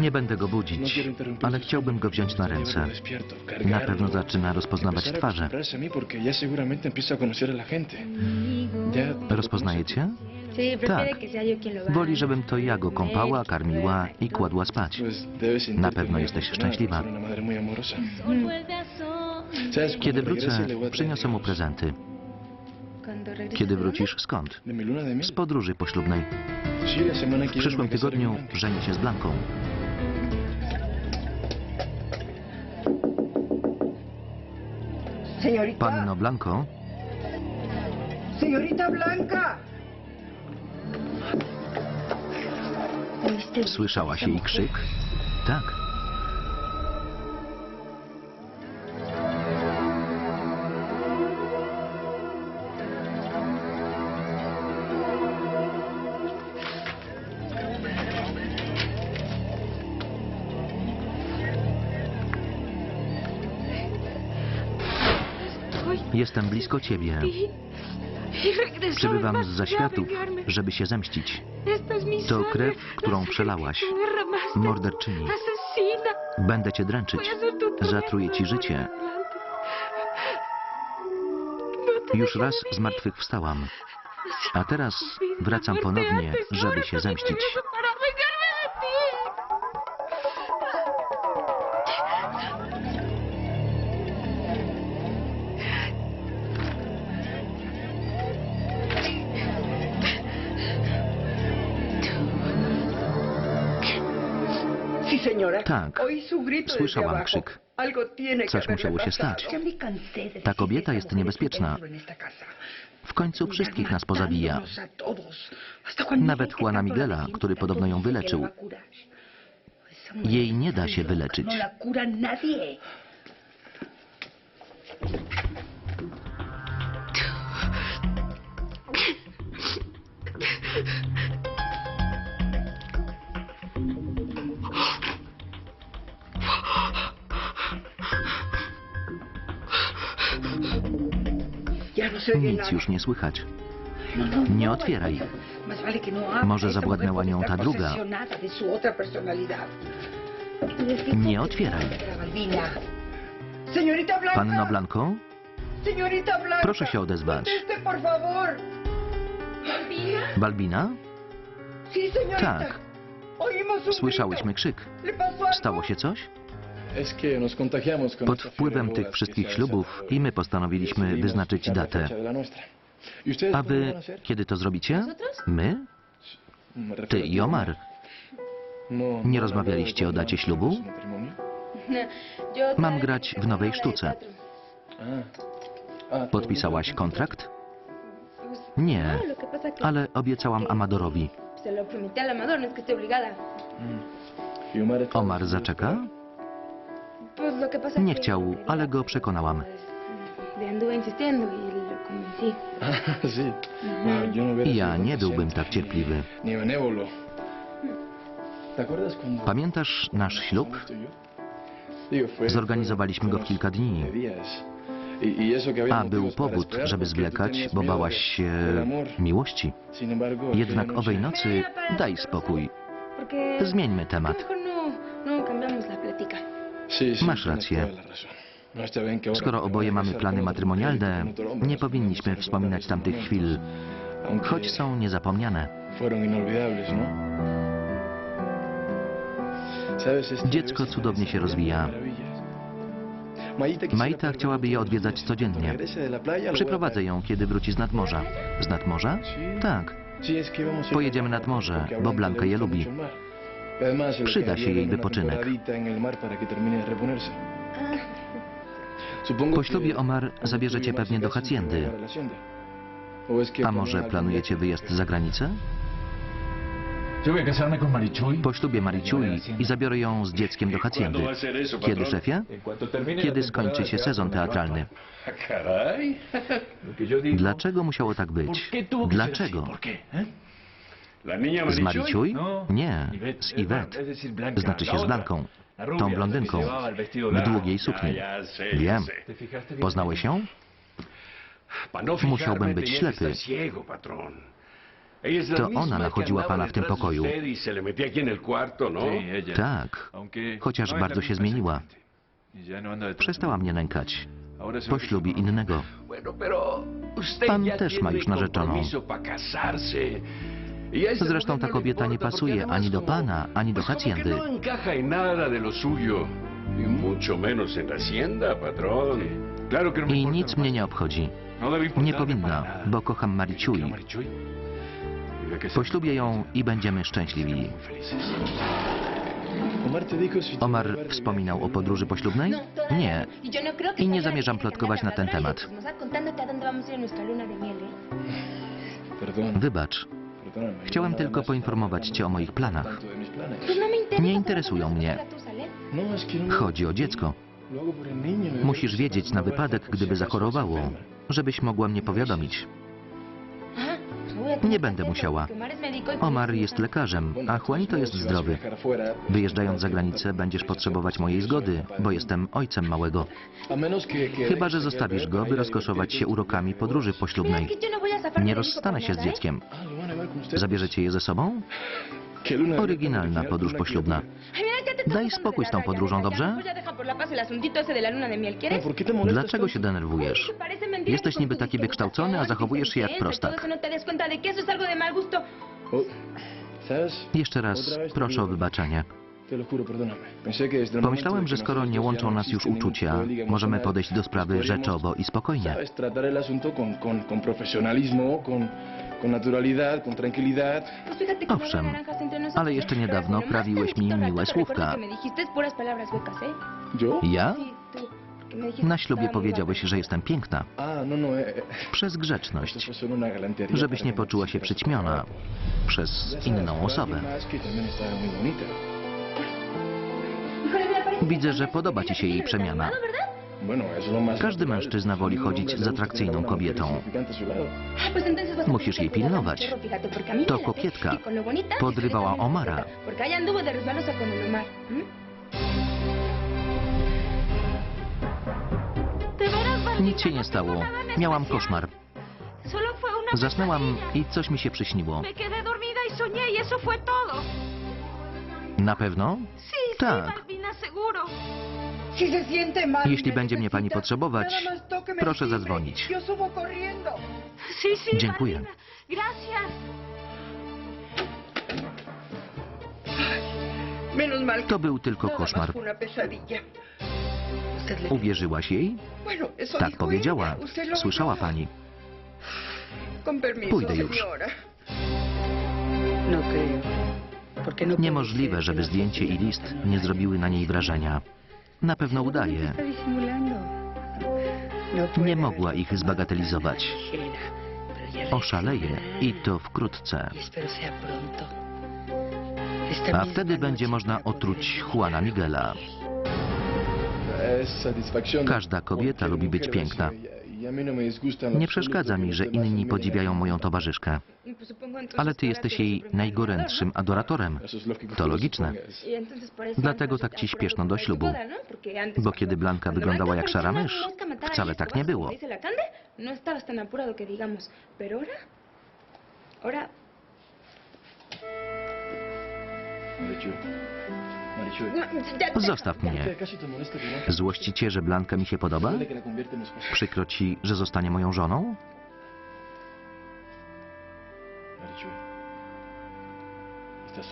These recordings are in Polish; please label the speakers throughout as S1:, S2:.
S1: Nie będę go budzić, ale chciałbym go wziąć na ręce. Na pewno zaczyna rozpoznawać twarze.
S2: acostumbrarse a mí porque ya seguramente empieza a conocer a la gente. Ya
S1: Rozpoznaje cię?
S3: Sí, prefiere
S1: Tak. Woli, żebym to ja go kąpała, karmiła i kładła spać. Na pewno jesteś szczęśliwa.
S2: ¿Sabes,
S1: Kiedy wrócę, przyniosę mu prezenty. Kiedy wrócisz, skąd? Z podróży poślubnej. W przyszłym tygodniu żenię się z Blanką. Panno Blanko,
S4: señorita Blanca.
S1: słyszałaś jej krzyk? Tak. Jestem blisko ciebie. Przybywam z zaświatów, żeby się zemścić. To krew, którą przelałaś. Morderczyni. Będę cię dręczyć. Zatruję ci życie. Już
S3: dejes
S1: raz
S3: vivir.
S1: zmartwychwstałam.
S3: Así
S1: A teraz wracam ponownie, żeby się zemścić. Tak. Słyszałam krzyk. Coś musiało się stać. Ta kobieta jest niebezpieczna. W końcu wszystkich nas pozabija. Nawet Juana Miguela, który podobno ją wyleczył. Jej nie da się wyleczyć. Nic już nie słychać. Nie otwieraj. Może zawładnęła nią ta druga. Nie otwieraj.
S4: Señorita Blanca.
S1: Proszę się odezwać. Balbina? Tak. Słyszałyśmy krzyk. Stało się coś? Pod wpływem tych wszystkich ślubów i my postanowiliśmy wyznaczyć datę.
S2: ¿Y
S1: A wy kiedy to zrobicie? My? Ty i Omar.
S2: No,
S1: Nie
S2: no,
S1: rozmawialiście o
S2: no,
S1: dacie
S2: no,
S1: ślubu?
S3: No,
S1: Mam grać w nowej sztuce.
S2: Ah. Ah,
S1: Podpisałaś
S2: ¿te
S1: kontrakt? Nie,
S3: no,
S1: ale obiecałam Amadorowi.
S3: no.
S2: Mm. ¿Y Omar
S1: zaczeka? Nie chciał, ale go przekonałam.
S3: y.
S2: Ah. Ah, no
S1: I ja nie byłbym tak cierpliwy.
S2: Ni benévolo. ¿Te acuerdas cuando
S1: Pamiętasz nasz ślub?
S2: y
S1: Zorganizowaliśmy go w kilka dni.
S2: Y-
S1: A był powód, żeby zwlekać, bo bałaś się miłości. Jednak owej nocy daj spokój. Zmieńmy temat.
S2: Que ahora
S1: Skoro
S2: te
S1: oboje mamy plany matrymonialne, nie powinniśmy wspominać tamtych chwil, choć są niezapomniane.
S2: ¿no? ¿Sabes, este
S1: Dziecko cudownie się rozwija.
S2: Maita
S1: chciałaby je odwiedzać codziennie. Przyprowadzę ją, kiedy wróci z nadmorza. Z nadmorza? Tak. Pojedziemy nad morze, bo Blanka je lubi. Przyda się jej wypoczynek.
S3: Ah,
S1: Po ślubie Omar
S2: cuando
S1: zabierze
S2: tú y
S1: cię
S2: Omar
S1: pewnie do
S2: que
S1: A może planujecie wyjazd za granicę?
S5: Marichuy.
S1: Po ślubie Mariciui i zabiorę ją z dzieckiem do hacjendy. Kiedy, szefie? Kiedy skończy się sezon teatralny?
S5: digo,
S1: Dlaczego musiało tak
S5: ¿por
S1: być? Dlaczego? Z Mariciui?
S5: No.
S1: Nie, z Iwet. Znaczy się z. Blanką. Tą blondynką. W długiej sukni. Wiem. Poznałeś ją? Musiałbym być ślepy. To ona nachodziła pana w tym pokoju.
S6: ¿no?
S1: Tak, chociaż
S5: no
S1: bardzo się zmieniła.
S5: Y
S1: Przestała mnie nękać.
S5: mí. Ahora se
S1: Po
S5: ve que
S1: ślubie
S5: su-
S1: innego. Pan też ma już narzeczoną.
S6: Y
S1: Zresztą ta kobieta nie pasuje ani do pana, ani do
S6: no. Y
S5: que no
S1: I nic mnie nie obchodzi.
S5: No
S1: Nie powinna, bo kocham
S5: ¿Qué,
S1: Mariciui.
S5: Sí.
S1: Poślubię ją i będziemy szczęśliwi.
S2: Omar
S1: wspominał o podróży poślubnej? Nie.
S3: Y
S1: I nie zamierzam plotkować na ten temat.
S3: ¿eh?
S1: Wybacz. Chciałem tylko poinformować cię o moich planach. Nie interesują mnie. Chodzi o dziecko. Musisz wiedzieć na wypadek, gdyby zachorowało, żebyś mogła mnie powiadomić. Nie będę musiała.
S3: Omar
S1: jest lekarzem, a Juanito jest zdrowy. Wyjeżdżając za granicę będziesz potrzebować mojej zgody, bo jestem ojcem małego. Chyba, że zostawisz go, by rozkoszować się urokami podróży poślubnej. Nie rozstanę się z dzieckiem. Zabierzecie je ze sobą? Oryginalna podróż poślubna. Daj spokój z tą podróżą, dobrze?
S3: ya, pues ya deja por la paz el asuntito ese de la luna de miel,
S2: No,
S3: ¿quieres?
S2: ¿Por qué te molestas
S1: Dlaczego się denerwujesz? Jesteś niby taki wykształcony, a zachowujesz się jak prostak. Jeszcze raz proszę o wybaczenie. Pomyślałem, że skoro nie łączą
S2: no
S1: nas już
S2: ningún
S1: uczucia, możemy podejść do sprawy rzeczowo i spokojnie. Owszem,
S3: no nosotros.
S1: ale jeszcze niedawno
S3: nomás
S1: prawiłeś mi miłe słówka.
S3: ¿eh?
S2: ¿Yo?
S1: Ja? Na ślubie powiedziałeś, że jestem piękna.
S2: Ah, no, no, eh, eh,
S1: Przez grzeczność. Żebyś nie poczuła się przyćmiona przez inną osobę. Widzę, że podoba ci się jej przemiana. Każdy mężczyzna woli chodzić z atrakcyjną kobietą. Musisz jej pilnować. To kokietka. Podrywała Omara. Nic się nie stało. Miałam koszmar. Zasnęłam i coś mi się przyśniło.
S7: Y y.
S1: Na pewno? Tak.
S7: Seguro.
S1: Jeśli będzie mnie pani potrzebować, proszę zadzwonić.
S7: Sí, sí,
S1: Dziękuję.
S7: Gracias.
S1: To był tylko koszmar. Uwierzyłaś jej? Tak powiedziała. Słyszała pani. Pójdę już.
S8: No creo. No
S1: Niemożliwe, żeby
S8: la
S1: zdjęcie i list nie zrobiły na niej wrażenia. Na pewno udaje.
S8: No
S1: Nie mogła ich zbagatelizować. Oszaleje i to wkrótce.
S8: Y
S1: A wtedy będzie można otruć Juana Miguela. Każda kobieta lubi być piękna. Nie przeszkadza mi, że inni podziwiają moją towarzyszkę. Ale ty jesteś jej najgorętszym adoratorem. To
S2: lo
S1: logiczne. Dlatego tak ci śpieszno do ślubu. Bo kiedy Blanka wyglądała jak szara mysz, wcale tak nie było.
S3: como dice
S1: Zostaw
S3: ya.
S1: mnie.
S2: ¿Acaso te molesta que Blanca-
S1: Złości cię, że Blanka mi się podoba? Przykro ci, że zostanie moją żoną?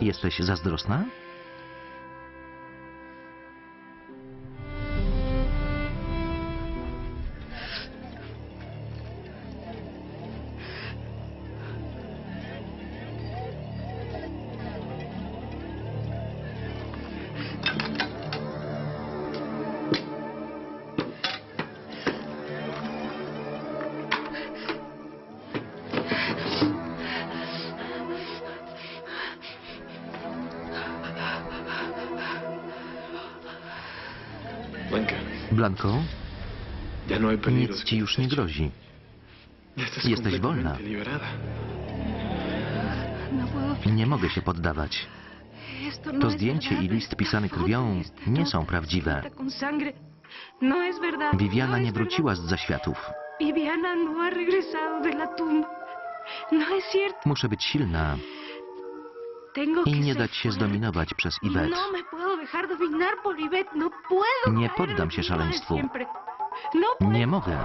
S1: Jesteś zazdrosna? Blanko, nic ci już nie grozi. Jesteś wolna. Nie mogę się poddawać. To zdjęcie i list pisany krwią nie są prawdziwe. Viviana nie wróciła z zaświatów.
S7: Muszę być silna i nie dać się zdominować przez Iwet. Nie poddam się szaleństwu. Nie mogę.